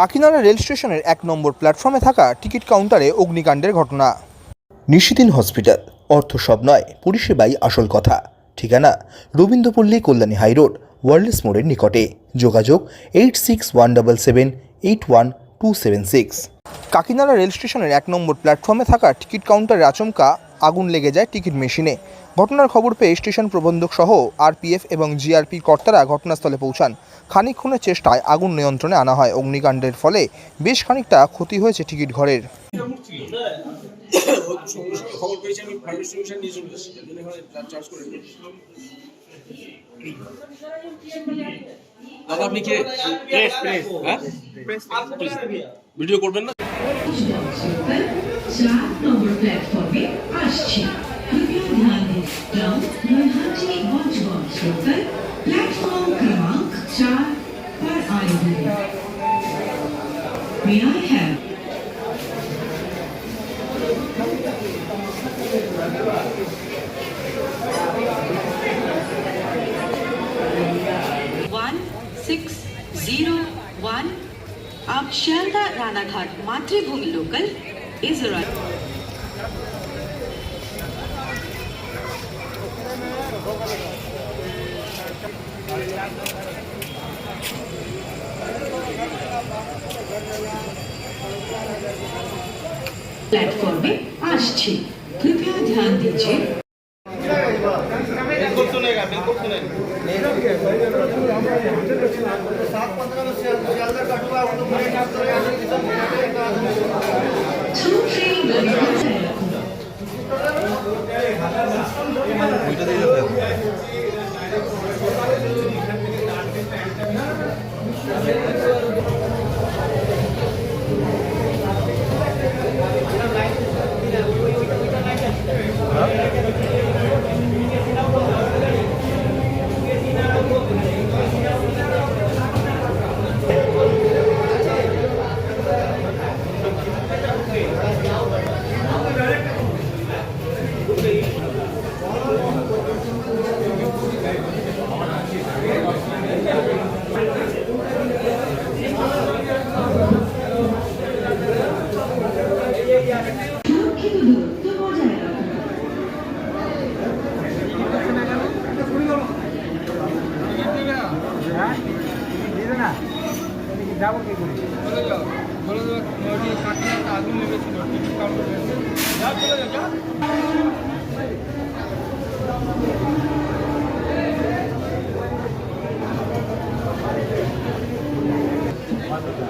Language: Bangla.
কাকিনাড়া রেল স্টেশনের এক নম্বর প্ল্যাটফর্মে থাকা টিকিট কাউন্টারে অগ্নিকাণ্ডের ঘটনা। নিশিদিন হসপিটাল অর্থ সব নয় পরিষেবাই আসল কথা। ঠিকানা রবীন্দ্রপল্লী কল্যাণী হাইরোড ওয়ার্ল্ডস মোড়ের নিকটে। যোগাযোগ eight six one double seven eight one two seven six Kakinara rail স্টেশনের এক নম্বর প্ল্যাটফর্মে থাকা টিকিট কাউন্টারে আচমকা আগুন লেগে যায় টিকিট মেশিনে। ঘটনার খবর পেয়ে স্টেশন প্রবন্ধক সহ আরপিএফ এবং জিআরপি কর্তারা ঘটনাস্থলে পৌঁছান। খানিকক্ষণের চেষ্টায় আগুন নিয়ন্ত্রণে আনা হয়। অগ্নিকাণ্ডের ফলে বেশ খানিকটা ক্ষতি হয়েছে টিকিট ঘরের। দাদা আপনি কে প্রেস প্রেস হ্যাঁ ভিডিও করবেন না? होकर प्लेटफॉर्म क्रमांक चार पर आए हैं May I have six zero one of Shalda Ranaghat Matribhumi local is arrived. Thank you. में আসছে कृपया ध्यान दीजिए दूसरी যাব কি করে চলে যাও, বলে দেবো ওটি কাকিনার আগুন লেগেছিল টিকিট কাউন্টার যা চলে যাও যা Thank you.